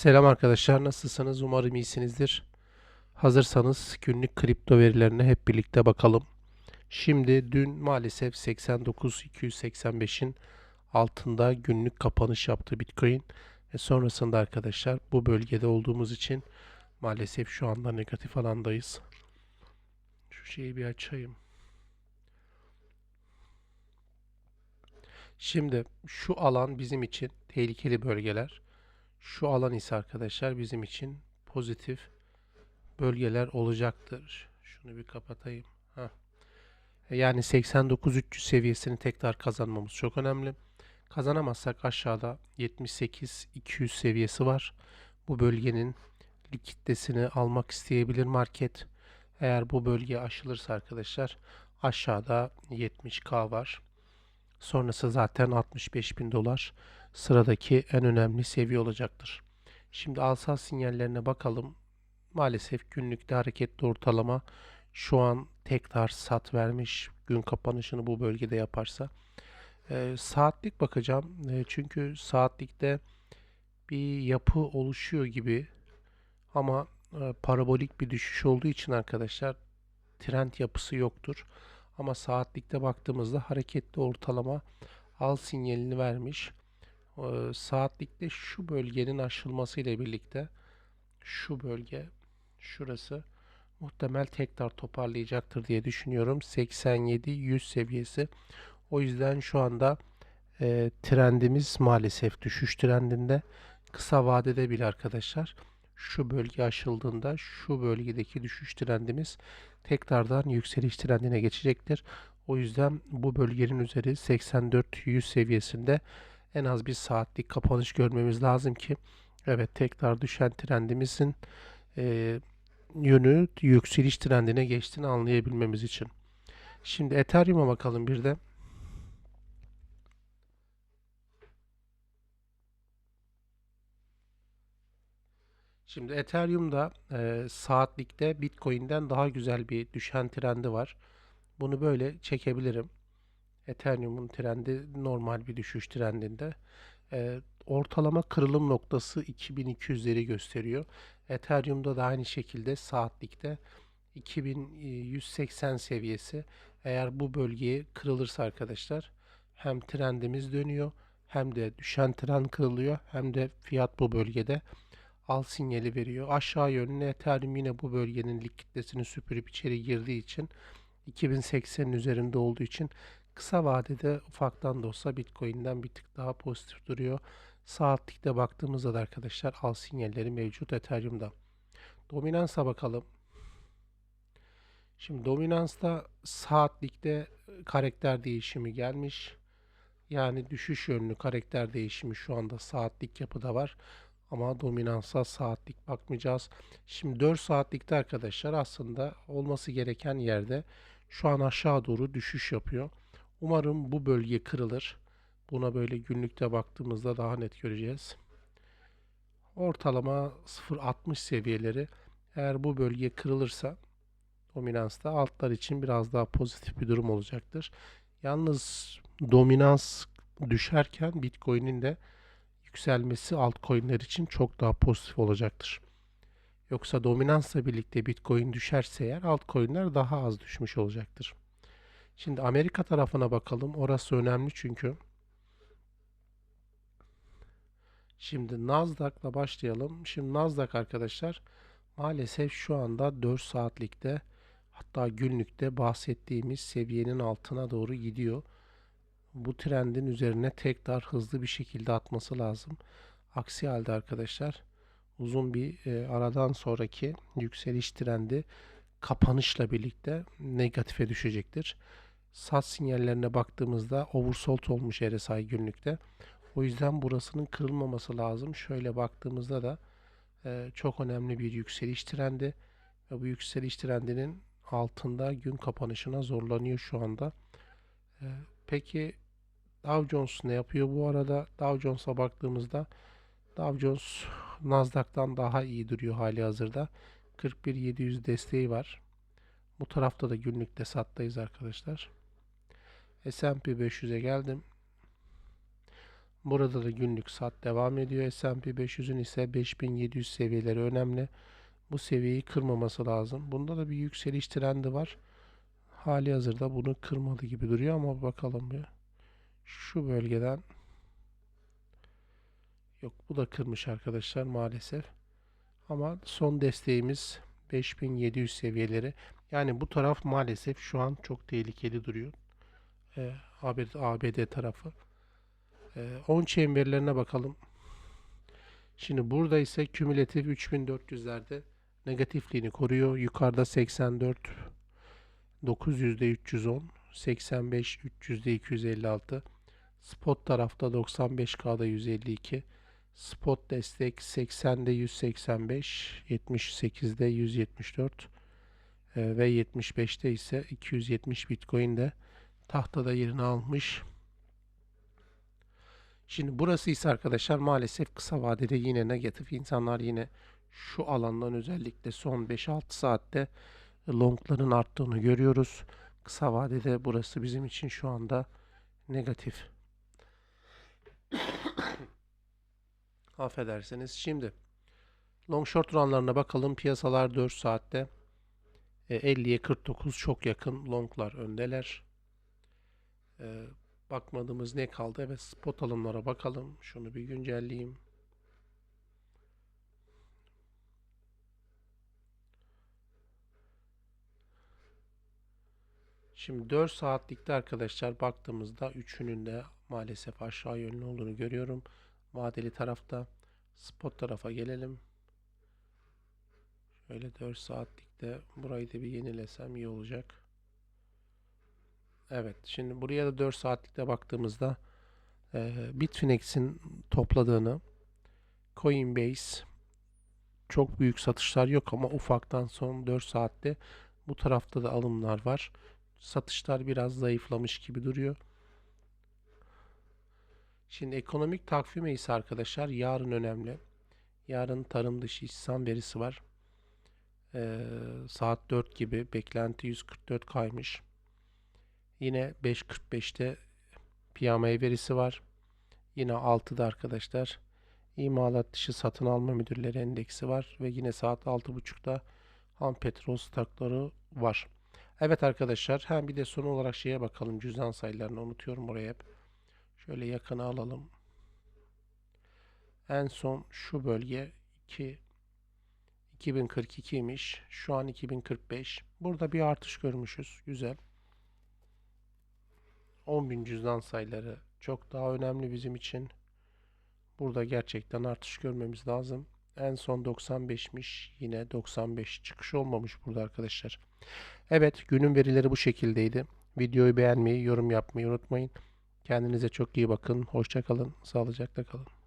Selam arkadaşlar, nasılsınız? Umarım iyisinizdir. Hazırsanız günlük kripto verilerine hep birlikte bakalım. Şimdi dün maalesef 89.285'in altında günlük kapanış yaptı Bitcoin. Ve sonrasında arkadaşlar bu bölgede olduğumuz için maalesef şu anda negatif alandayız. Şu şeyi bir açayım. Şimdi şu alan bizim için tehlikeli bölgeler. Şu alan ise arkadaşlar bizim için pozitif bölgeler olacaktır. Şunu bir kapatayım. Heh. Yani 89-300 seviyesini tekrar kazanmamız çok önemli. Kazanamazsak aşağıda 78-200 seviyesi var. Bu bölgenin likiditesini almak isteyebilir market. Eğer bu bölge aşılırsa arkadaşlar aşağıda 70k var. Sonrası zaten 65 bin dolar sıradaki en önemli seviye olacaktır. Şimdi alsal sinyallerine bakalım. Maalesef günlükte hareketli ortalama şu an tekrar sat vermiş gün kapanışını bu bölgede yaparsa. E, saatlik bakacağım. E, çünkü saatlikte bir yapı oluşuyor gibi ama e, parabolik bir düşüş olduğu için arkadaşlar trend yapısı yoktur. Ama saatlikte baktığımızda hareketli ortalama al sinyalini vermiş. E, saatlikte şu bölgenin aşılması ile birlikte şu bölge şurası muhtemel tekrar toparlayacaktır diye düşünüyorum. 87-100 seviyesi. O yüzden şu anda e, trendimiz maalesef düşüş trendinde. Kısa vadede bile arkadaşlar şu bölge aşıldığında şu bölgedeki düşüş trendimiz tekrardan yükseliş trendine geçecektir. O yüzden bu bölgenin üzeri 84-100 seviyesinde en az bir saatlik kapanış görmemiz lazım ki evet tekrar düşen trendimizin e, yönü yükseliş trendine geçtiğini anlayabilmemiz için. Şimdi Ethereum'a bakalım bir de. Şimdi Ethereum'da e, saatlikte Bitcoin'den daha güzel bir düşen trendi var. Bunu böyle çekebilirim. Ethereum'un trendi normal bir düşüş trendinde. E, ortalama kırılım noktası 2200'leri gösteriyor. Ethereum'da da aynı şekilde saatlikte 2180 seviyesi. Eğer bu bölgeye kırılırsa arkadaşlar hem trendimiz dönüyor hem de düşen trend kırılıyor hem de fiyat bu bölgede al sinyali veriyor. Aşağı yönlü Ethereum yine bu bölgenin likiditesini süpürüp içeri girdiği için 2080'in üzerinde olduğu için kısa vadede ufaktan da olsa Bitcoin'den bir tık daha pozitif duruyor. Saatlikte baktığımızda da arkadaşlar al sinyalleri mevcut Ethereum'da. Dominansa bakalım. Şimdi dominansta saatlikte karakter değişimi gelmiş. Yani düşüş yönlü karakter değişimi şu anda saatlik yapıda var. Ama dominansa saatlik bakmayacağız. Şimdi 4 saatlikte arkadaşlar aslında olması gereken yerde şu an aşağı doğru düşüş yapıyor. Umarım bu bölge kırılır. Buna böyle günlükte baktığımızda daha net göreceğiz. Ortalama 0.60 seviyeleri eğer bu bölge kırılırsa dominansta altlar için biraz daha pozitif bir durum olacaktır. Yalnız dominans düşerken Bitcoin'in de yükselmesi altcoin'ler için çok daha pozitif olacaktır. Yoksa dominansla birlikte Bitcoin düşerse eğer altcoin'ler daha az düşmüş olacaktır. Şimdi Amerika tarafına bakalım. Orası önemli çünkü. Şimdi Nasdaq'la başlayalım. Şimdi Nasdaq arkadaşlar maalesef şu anda 4 saatlikte hatta günlükte bahsettiğimiz seviyenin altına doğru gidiyor. Bu trendin üzerine tekrar hızlı bir şekilde atması lazım. Aksi halde arkadaşlar uzun bir e, aradan sonraki yükseliş trendi kapanışla birlikte negatife düşecektir. Sat sinyallerine baktığımızda oversold olmuş RSI günlükte. O yüzden burasının kırılmaması lazım. Şöyle baktığımızda da e, çok önemli bir yükseliş trendi ve bu yükseliş trendinin altında gün kapanışına zorlanıyor şu anda. E, peki Dow Jones ne yapıyor bu arada? Dow Jones'a baktığımızda Dow Jones Nasdaq'tan daha iyi duruyor hali hazırda. 41.700 desteği var. Bu tarafta da günlükte sattayız arkadaşlar. S&P 500'e geldim. Burada da günlük saat devam ediyor. S&P 500'ün ise 5700 seviyeleri önemli. Bu seviyeyi kırmaması lazım. Bunda da bir yükseliş trendi var. Hali hazırda bunu kırmadı gibi duruyor ama bakalım bir. Şu bölgeden yok bu da kırmış arkadaşlar maalesef. Ama son desteğimiz 5700 seviyeleri. Yani bu taraf maalesef şu an çok tehlikeli duruyor. Ee, ABD, ABD tarafı. Ee, on chain verilerine bakalım. Şimdi burada ise kümülatif 3400'lerde negatifliğini koruyor. Yukarıda 84 900'de 310 85 300'de 256 spot tarafta 95K'da 152 spot destek 80'de 185 78'de 174 e, ve 75'te ise 270 Bitcoin de tahtada yerini almış. Şimdi burası ise arkadaşlar maalesef kısa vadede yine negatif. İnsanlar yine şu alandan özellikle son 5-6 saatte longların arttığını görüyoruz. Kısa vadede burası bizim için şu anda negatif. Affedersiniz. Şimdi long short oranlarına bakalım. Piyasalar 4 saatte e, 50'ye 49 çok yakın longlar öndeler. E, bakmadığımız ne kaldı? Evet spot alımlara bakalım. Şunu bir güncelleyeyim. Şimdi 4 saatlikte arkadaşlar baktığımızda üçünün de maalesef aşağı yönlü olduğunu görüyorum. Vadeli tarafta spot tarafa gelelim. Şöyle 4 saatlikte burayı da bir yenilesem iyi olacak. Evet şimdi buraya da 4 saatlikte baktığımızda e, Bitfinex'in topladığını Coinbase çok büyük satışlar yok ama ufaktan son 4 saatte bu tarafta da alımlar var. Satışlar biraz zayıflamış gibi duruyor. Şimdi ekonomik takvime ise arkadaşlar yarın önemli. Yarın tarım dışı istihdam verisi var. Ee, saat 4 gibi beklenti 144 kaymış. Yine 5.45'te piyamaya verisi var. Yine 6'da arkadaşlar imalat dışı satın alma müdürleri endeksi var ve yine saat 6.30'da ham petrol stokları var. Evet arkadaşlar hem bir de son olarak şeye bakalım cüzdan sayılarını unutuyorum oraya hep. Şöyle yakına alalım. En son şu bölge 2 2042'ymiş. Şu an 2045. Burada bir artış görmüşüz. Güzel. 10.000 cüzdan sayıları çok daha önemli bizim için. Burada gerçekten artış görmemiz lazım. En son 95'miş. Yine 95 çıkış olmamış burada arkadaşlar. Evet günün verileri bu şekildeydi. Videoyu beğenmeyi, yorum yapmayı unutmayın. Kendinize çok iyi bakın. Hoşça kalın. Sağlıcakla kalın.